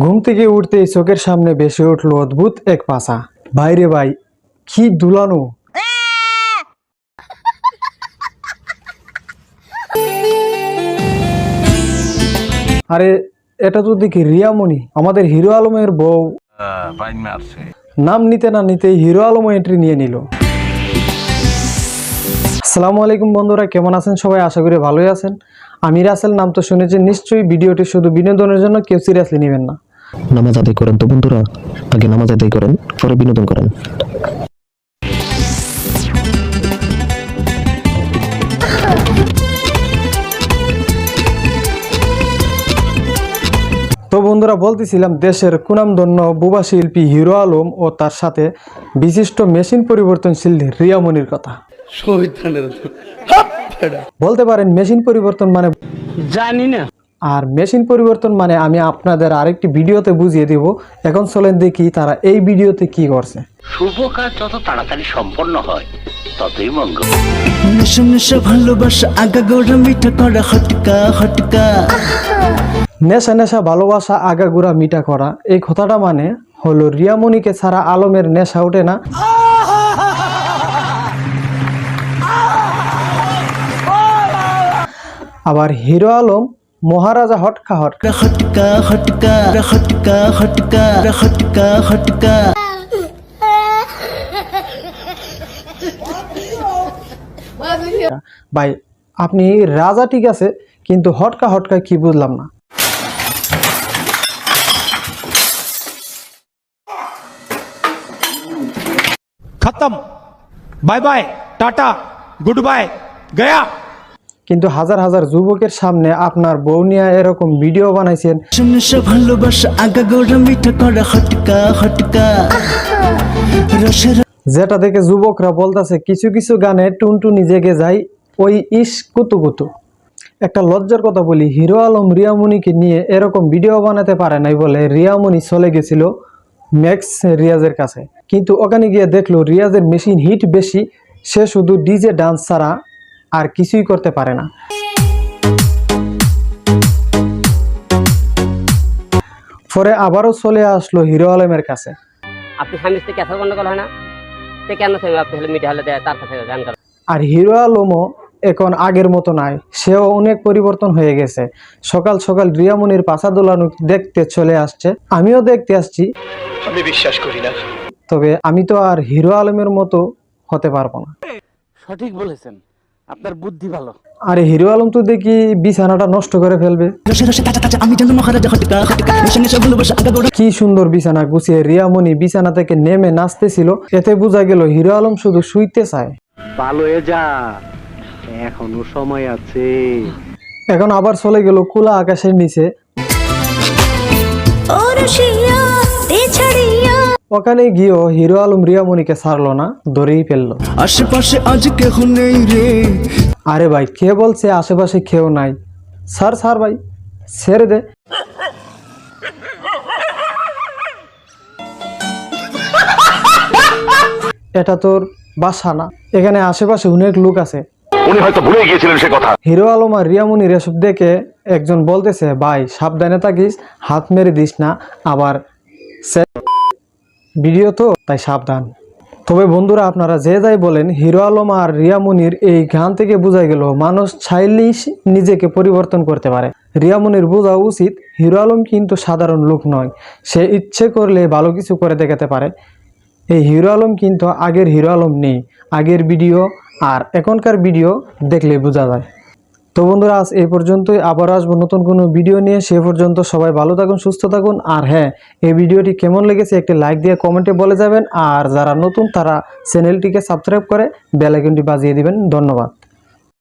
ঘুম থেকে উঠতেই চোখের সামনে ভেসে উঠল অদ্ভুত এক পাশা বাইরে ভাই কি দুলানো? আরে এটা তো দেখি রিয়ামণি আমাদের হিরো আলমের বউ। নাম নিতে না নিতেই হিরো আলম এন্ট্রি নিয়ে নিল। আসসালামু আলাইকুম বন্ধুরা কেমন আছেন সবাই? আশা করি ভালোই আছেন। আমি রাসেল নাম তো শুনেছি নিশ্চয়ই ভিডিওটি শুধু বিনোদনের জন্য কেউ সিরিয়াসলি নেবেন না। নামাজ আদায় করেন তো বন্ধুরা? আগে নামাজ আদায় করেন পরে বিনোদন করেন। তো বন্ধুরা বলতেছিলাম দেশের কুনামধন্য বুবা শিল্পী হিরো আলম ও তার সাথে বিশিষ্ট মেশিন পরিবর্তনশীল রিয়ামনির কথা। বলতে পারেন মেশিন পরিবর্তন মানে জানি না। আর মেশিন পরিবর্তন মানে আমি আপনাদের আরেকটি ভিডিওতে বুঝিয়ে দিব। এখন চলেন দেখি তারা এই ভিডিওতে কি করছে। শুভ কাজ যত তাড়াতাড়ি সম্পন্ন হয় ততই মঙ্গল। নেশা নেশা ভালোবাসা আগা গোড়া মিঠা করা হটকা হটকা। নেশা নেশা ভালোবাসা আগাগুড়া মিটা করা। এই কথাটা মানে হলো রিয়ামণিকে ছাড়া আলমের নেশা ওঠে না। আবার হিরো আলম মহারাজা হটকা হটকা। হটকা হটকা হটকা হটকা হটকা হটকা। ভাই আপনি রাজা ঠিক আছে কিন্তু হটকা হটকা কি বুঝলাম না। খতম। Bye bye tata good bye গয়া। কিন্তু হাজার হাজার যুবকের সামনে আপনার বউ নিয়ে এরকম ভিডিও বানাইছেন। নেশা নেশা ভালোবাসা আগা গোড়া মিঠা করা হটকা হটকা। যেটা দেখে যুবকরা বলতেছে কিছু কিছু গানে টুনটুনি জেগে যায় ওই ইস কুতু কুতু। একটা লজ্জার কথা বলি হিরো আলম রিয়ামণিকে নিয়ে এরকম ভিডিও বানাতে পারে নাই বলে রিয়ামণি চলে গেছিল ম্যাক্স রিয়াজের কাছে। কিন্তু ওখানে গিয়ে দেখল রিয়াজের মেশিন হিট বেশি সে শুধু ডিজে ডান্স ছাড়া আর কিছুই করতে পারে না। পরে আবারও চলে আসলো হিরো আলমের কাছে। আপনি স্বামী স্ত্রী ক্যাসার গন্ডগোল হয় না? সে কেন আপনি হলে মিঠে হলে তার কাছে গান আর হিরো আলমও এখন আগের মতো নাই সেও অনেক পরিবর্তন হয়ে গেছে। সকাল সকাল রিয়ামনির পাশা দোলানো দেখতে চলে আসছে। আমিও দেখতে আসছি। আমি বিশ্বাস করি না। তবে আমি তো আর হিরো আলমের মতো হতে পারব না। সঠিক বলেছেন। আপনার বুদ্ধি ভালো। আর হিরো আলম তো দেখি বিছানাটা নষ্ট করে ফেলবে। কি সুন্দর বিছানা গুছিয়ে রিয়ামণি বিছানা থেকে নেমে নাচতেছিল এতে বোঝা গেল হিরো আলম শুধু শুইতে চায়। ভালো হয়ে যা এখনও সময় আছে। এখন আবার চলে গেল খোলা আকাশের নিচে। ওখানে গিয়েও হিরো আলম রিয়ামণিকে ছাড়লো না ধরেই ফেলল। আশেপাশে আজ কেহ নেই রে। আরে ভাই কে বলছে আশেপাশে কেউ নাই? স্যার স্যার ভাই ছেড়ে দে। এটা তোর বাসা না? এখানে আশেপাশে অনেক লোক আছে। উনি হয়তো ভুলে গিয়েছিলেন সে কথা। হিরো আলম আর রিয়ামনির এসব দেখে একজন বলতেছে ভাই সাবধানে থাকিস হাত মেরে দিস না আবার ভিডিও তো, তাই সাবধান। তবে বন্ধুরা, আপনারা যে যাই বলেন, হিরো আলম আর রিয়ামনির এই গান থেকে বোঝা গেল, মানুষ চাইলেই নিজেকে পরিবর্তন করতে পারে। রিয়ামনির বোঝা উচিত, হিরো আলম কিন্তু সাধারণ লোক নয়। সে ইচ্ছে করলে ভালো কিছু করে দেখাতে পারে। এই হিরো আলম কিন্তু আগের হিরো আলম নেই, আগের ভিডিও আর এখনকার ভিডিও দেখলে বোঝা যায়। তো বন্ধুরা, আজ এই পর্যন্তই। আবার আসব নতুন কোনো ভিডিও নিয়ে। সে পর্যন্ত সবাই ভালো থাকুন, সুস্থ থাকুন। আর হ্যাঁ এই ভিডিওটি কেমন লেগেছে একটি লাইক দিয়ে কমেন্টে বলে যাবেন। আর যারা নতুন, তারা চ্যানেলটিকে সাবস্ক্রাইব করে বেলাইকনটি বাজিয়ে দিবেন। ধন্যবাদ।